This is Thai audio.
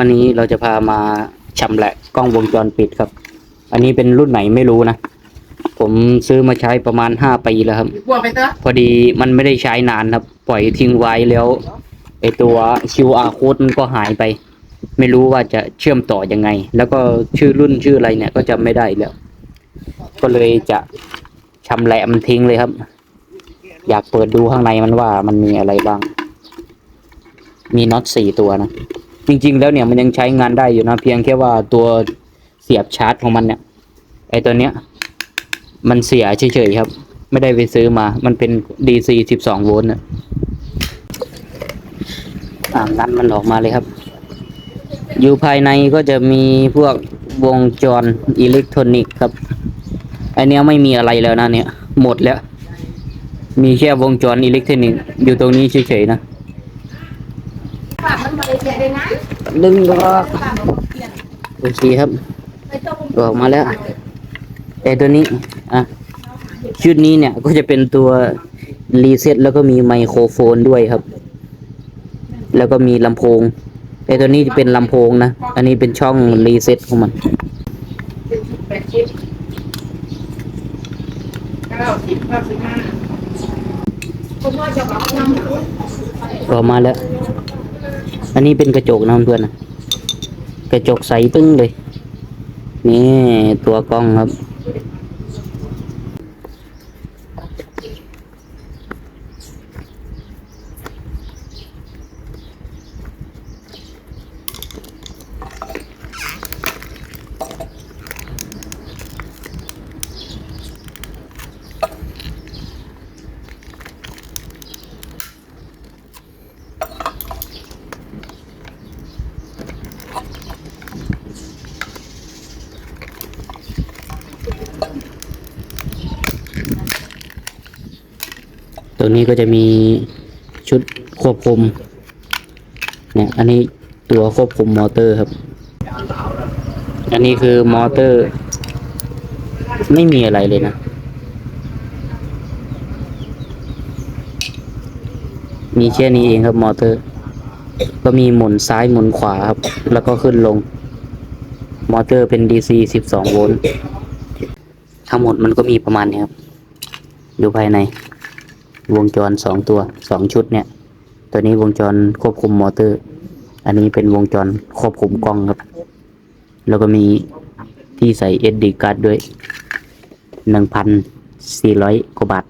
วันนี้เราจะพามาชำแหละกล้องวงจรปิดครับ อันนี้เป็นรุ่นไหนไม่รู้นะ ผมซื้อมาใช้ประมาณห้าปีแล้วครับบวกไปเถอะพอดีมันไม่ได้ใช้นานครับ ปล่อยทิ้งไว้แล้วไอตัว QR code มันก็หายไป ไม่รู้ว่าจะเชื่อมต่อยังไง แล้วก็ชื่อรุ่นชื่ออะไรเนี่ย ก็จำไม่ได้แล้ว ก็เลยจะชำแหละมันทิ้งเลยครับ อยากเปิดดูข้างในมันว่ามันมีอะไรบ้าง มีน็อตสี่ตัวนะ จริง ๆ แล้วเนี่ยมันยังใช้งานได้อยู่นะเพียงแค่ว่าตัวเสียบชาร์จของมันเนี่ยไอตัวเนี้ย มันเสียเฉยๆครับ ไม่ได้ไปซื้อมา มันเป็น DC 12 โวลต์นะอ่างัดมันออกมาเลยครับ อยู่ภายในก็จะมีพวกวงจรอิเล็กทรอนิกส์ครับอันเนี้ยไม่มีอะไรแล้วนะเนี่ย หมดแล้ว มีแค่วงจรอิเล็กทรอนิกส์อยู่ตรงนี้เฉยๆนะ ปากมันบริเวณเลยนะ ดึงก็ปากโอเคครับไปต้มออกมาแล้วไอตัวนี้ อะ ชุดนี้เนี่ยก็จะเป็นตัวรีเซ็ตแล้วก็มีไมโครโฟนด้วยครับ แล้วก็มีลำโพงไอตัวนี้จะเป็นลำโพงนะ อันนี้เป็นช่องรีเซ็ตของมันก็มาจะบออกมาแล้ว นนี้เป็นกระจกนะเพื่อนนะกระจกใสปึ้งเลย นี่ตัวกล้องครับ ตัวนี้ก็จะมีชุดควบคุมเนี่ยอันนี้ตัวควบคุมมอเตอร์ครับ อันนี้คือมอเตอร์ ไม่มีอะไรเลยนะมีแค่นี้เองครับมอเตอร์ ก็มีหมุนซ้ายหมุนขวาครับ แล้วก็ขึ้นลง มอเตอร์เป็น DC 12 โวลต์ทั้งหมดมันก็มีประมาณนี้ครับอยู่ภายใน วงจรสองตัวสองชุดเนี่ย ตัวนี้วงจรควบคุมมอเตอร์ อันนี้เป็นวงจรควบคุมกล้องครับ แล้วก็มีที่ใส่ SD card ด้วยหนึ่งพันสี่ร้อยกว่าบาท